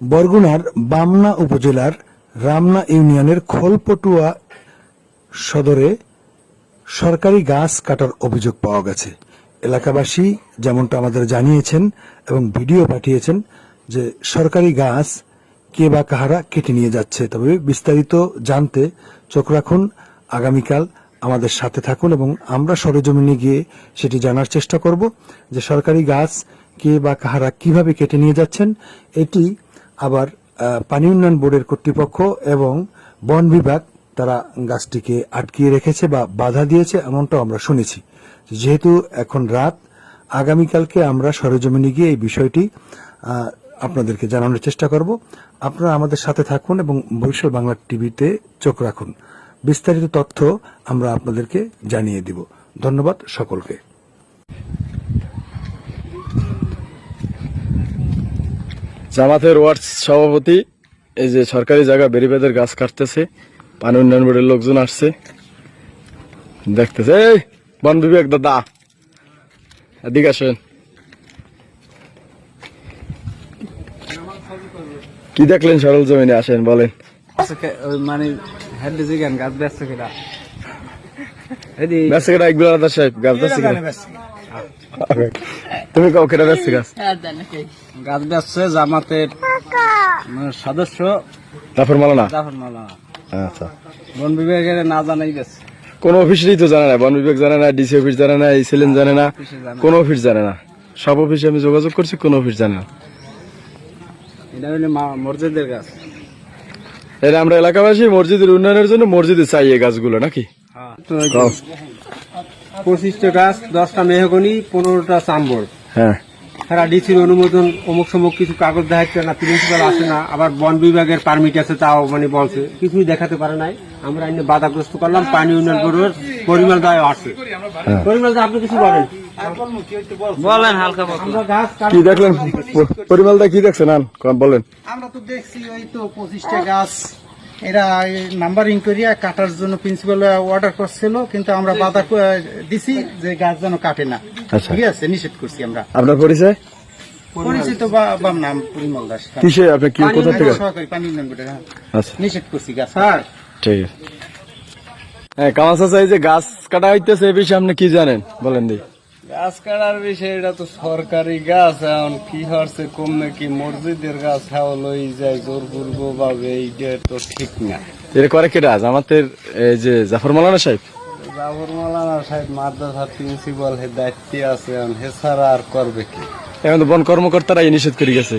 বরগুনার বামনা উপজেলার রামনা ইউনিয়নের খোলপটুয়া সদরে সরকারি গাছ কাটার অভিযোগ পাওয়া গেছে। এলাকাবাসী যেমনটা আমাদের জানিয়েছেন এবং ভিডিও পাঠিয়েছেন যে সরকারি গাছ কে বা কাহারা কেটে নিয়ে যাচ্ছে। তবে বিস্তারিত জানতে চোখ রাখুন। আগামীকাল আমাদের সাথে থাকুন এবং আমরা সরেজমিনে গিয়ে সেটি জানার চেষ্টা করব যে সরকারি গাছ কে বা কাহারা কীভাবে কেটে নিয়ে যাচ্ছেন, এটি আবার পানি উন্নয়ন বোর্ডের কর্তৃপক্ষ এবং বন বিভাগ তারা গাছটিকে আটকিয়ে রেখেছে বা বাধা দিয়েছে এমনটাও আমরা শুনেছি। যেহেতু এখন রাত, আগামীকালকে আমরা সরেজমিনে গিয়ে এই বিষয়টি আপনাদেরকে জানানোর চেষ্টা করব। আপনারা আমাদের সাথে থাকুন এবং বরিশাল বাংলা টিভিতে চোখ রাখুন। বিস্তারিত তথ্য আমরা আপনাদেরকে জানিয়ে দিব। ধন্যবাদ সকলকে। জামাতের ওয়ার্ড সভাপতি এই যে সরকারি জায়গা বেরিবেদের গাছ কাটতেছে পানি উন্নয়ন বোর্ডের লোকজন আসছে। দেখতেছে এই বন বিভাগ দাদা। এদিকে আসেন। কি দেখলেন সরল জমিনে? আসেন বলেন। মানে গাছ ব্যস্ত কিনা? ব্যস্ত কেটা একবার সাহেব গাছ ব্যস্ত কেটা তুমি কেটা ব্যস্ত গাছ গাছ জামাতের সদস্য। জাফর মালানা? জাফর মালা আচ্ছা। বন বিভাগের না জানাই গেছে। কোন অফিসেরই তো জানে না বন বিভাগ জানে না ডিসি অফিস জানে না ইসিলেন জানে না অফিসে জানে না। কোন অফিস জানে না। সব অফিসে আমি যোগাযোগ করছি কোন অফিস জানে না। এটা মসজিদের গাছ। এটা আমরা এলাকাবাসী মসজিদের উন্নয়নের জন্য মসজিদে চাই এই গাছগুলো নাকি? কও। পঁচিশটা গাছ দশটা মেহগনি পনেরোটা চাম্বর। হ্যাঁ। সারা ডিসির অনুমোদন অমুক সমুক কিছু কাগজ দেখাচ্ছে না প্রিন্সিপাল আসে না আবার বন বিভাগের পারমিট আছে তাও মানে বলছে। কিছুই দেখাতে পারে নাই। আমরা এনে বাধাগ্রস্ত করলাম পানি উন্নয়ন বোর্ডের পরিমাণ দায় আসছে পরিমাণ দায় আপনি কিছু বলেন? বলেন হালকা কি দেখলেন? প- পরিমলদা কি দেখছেন? বলেন। আমরা তো দেখছি ওই তো পঁচিশটা গাছ। এরা নাম্বারিং করিয়া কাটার জন্য প্রিন্সিপাল অর্ডার করছিল কিন্তু আমরা বাধা দিছি যে গাছ যেন কাটে না। আচ্ছা। ঠিক আছে নিষেধ করছি আমরা। আপনার পরিচয়? পরিচিত বা- বাম নাম পরিমল দাস। কিসে? আপনি কি কোথা থেকে? সহকারী পানি উন্নয়ন বোর্ডের, হ্যাঁ। আচ্ছা। নিষেধ করছি গাছ স্যার। ঠিক আছে। হ্যাঁ চাই যে গাছ কাটা হইতেছে এ বিষয়ে আপনি কি জানেন? বলেন দি। গাছ কাটার বিষয় এটা তো সরকারি গাছ এখন কি হচ্ছে কম নাকি মসজিদের গাছ হাও লই যায় জোর করব ভাবে এইটা তো ঠিক না। এটা করে কেটা আমাদের এই যে জাফর মালানা সাহেব? জাফর মালানা সাহেব মাদ্রাসা প্রিন্সিপাল হে দায়িত্বে আছে এখন হে ছাড়া আর করবে কি? এখন তো বন কর্মকর্তারা নিষেধ করে গেছে।